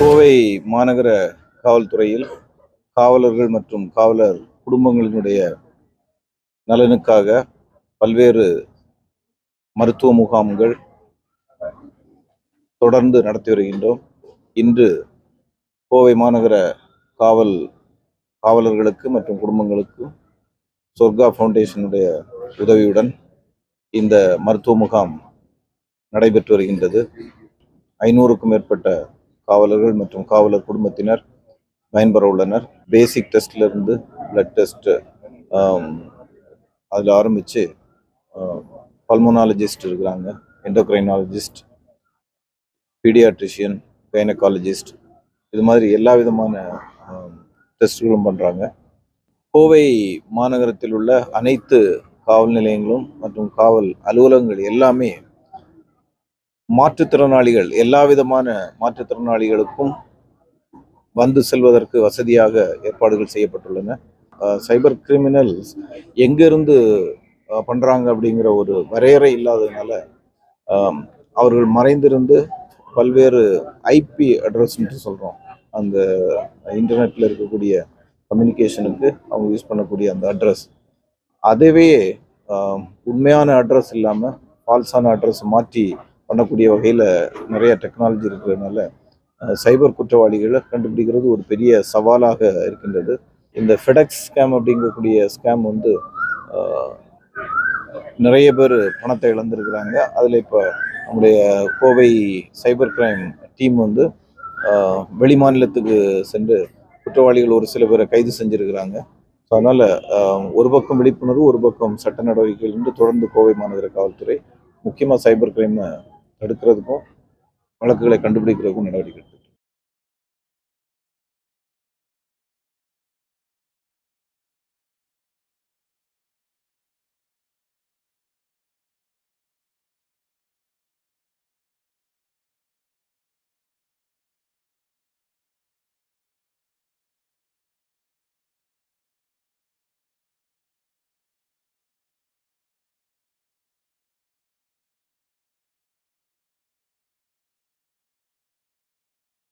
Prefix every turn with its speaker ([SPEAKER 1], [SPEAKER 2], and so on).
[SPEAKER 1] கோவை மாநகர காவல்துறையில் காவலர்கள் மற்றும் காவலர் குடும்பங்களினுடைய நலனுக்காக பல்வேறு மருத்துவ முகாம்கள் தொடர்ந்து நடத்தி வருகின்றோம். இன்று கோவை மாநகர காவல் காவலர்களுக்கு மற்றும் குடும்பங்களுக்கு சொர்க்கா ஃபவுண்டேஷனுடைய உதவியுடன் இந்த மருத்துவ முகாம் நடைபெற்று வருகின்றது. ஐநூறுக்கும் மேற்பட்ட காவலர்கள் மற்றும் காவலர் குடும்பத்தினர் பயன்பெற உள்ளனர். பேசிக் டெஸ்ட்லேருந்து பிளட் டெஸ்ட்டு அதில் ஆரம்பித்து பல்மோனாலஜிஸ்ட் இருக்கிறாங்க எண்டோக்ரைனாலஜிஸ்ட் பீடியாட்ரிஷியன் கைனகாலஜிஸ்ட் இது மாதிரி எல்லா விதமான டெஸ்ட்களும் பண்ணுறாங்க கோவை மாநகரத்தில் உள்ள அனைத்து காவல் நிலையங்களும் மற்றும் காவல் அலுவலகங்கள் எல்லாமே மாற்றுத்திறனாளிகள் எல்லா விதமான மாற்றுத்திறனாளிகளுக்கும் வந்து செல்வதற்கு வசதியாக ஏற்பாடுகள் செய்யப்பட்டுள்ளன. சைபர் கிரிமினல்ஸ் எங்கேருந்து பண்ணுறாங்க அப்படிங்கிற ஒரு வரையறை இல்லாததுனால அவர்கள் மறைந்திருந்து பல்வேறு ஐபி அட்ரஸ்ன்ட்டு சொல்கிறோம் அந்த இன்டர்நெட்டில் இருக்கக்கூடிய கம்யூனிகேஷனுக்கு அவங்க யூஸ் பண்ணக்கூடிய அந்த அட்ரஸ். அதுவே உண்மையான அட்ரஸ் இல்லாமல் ஃபால்ஸான அட்ரஸ் மாற்றி பண்ணக்கூடிய வகையில் நிறைய டெக்னாலஜி இருக்கிறதுனால சைபர் குற்றவாளிகளை கண்டுபிடிக்கிறது ஒரு பெரிய சவாலாக இருக்கின்றது. இந்த ஃபெடெக்ஸ் ஸ்கேம் அப்படிங்கக்கூடிய ஸ்கேம் வந்து நிறைய பேர் பணத்தை இழந்திருக்கிறாங்க. அதில் இப்போ நம்முடைய கோவை சைபர் கிரைம் டீம் வந்து வெளிமாநிலத்துக்கு வெளி மாநிலத்துக்கு சென்று குற்றவாளிகள் ஒரு சில பேரை கைது செஞ்சுருக்கிறாங்க. ஸோ அதனால் ஒரு பக்கம் விழிப்புணர்வு ஒரு பக்கம் சட்ட நடவடிக்கைகள் என்று தொடர்ந்து கோவை மாநகர காவல்துறை முக்கியமாக சைபர் கிரைமை தடுக்கிறதுக்கும் வழக்குகளை கண்டுபிடிக்கிறதுக்கும் நடவடிக்கை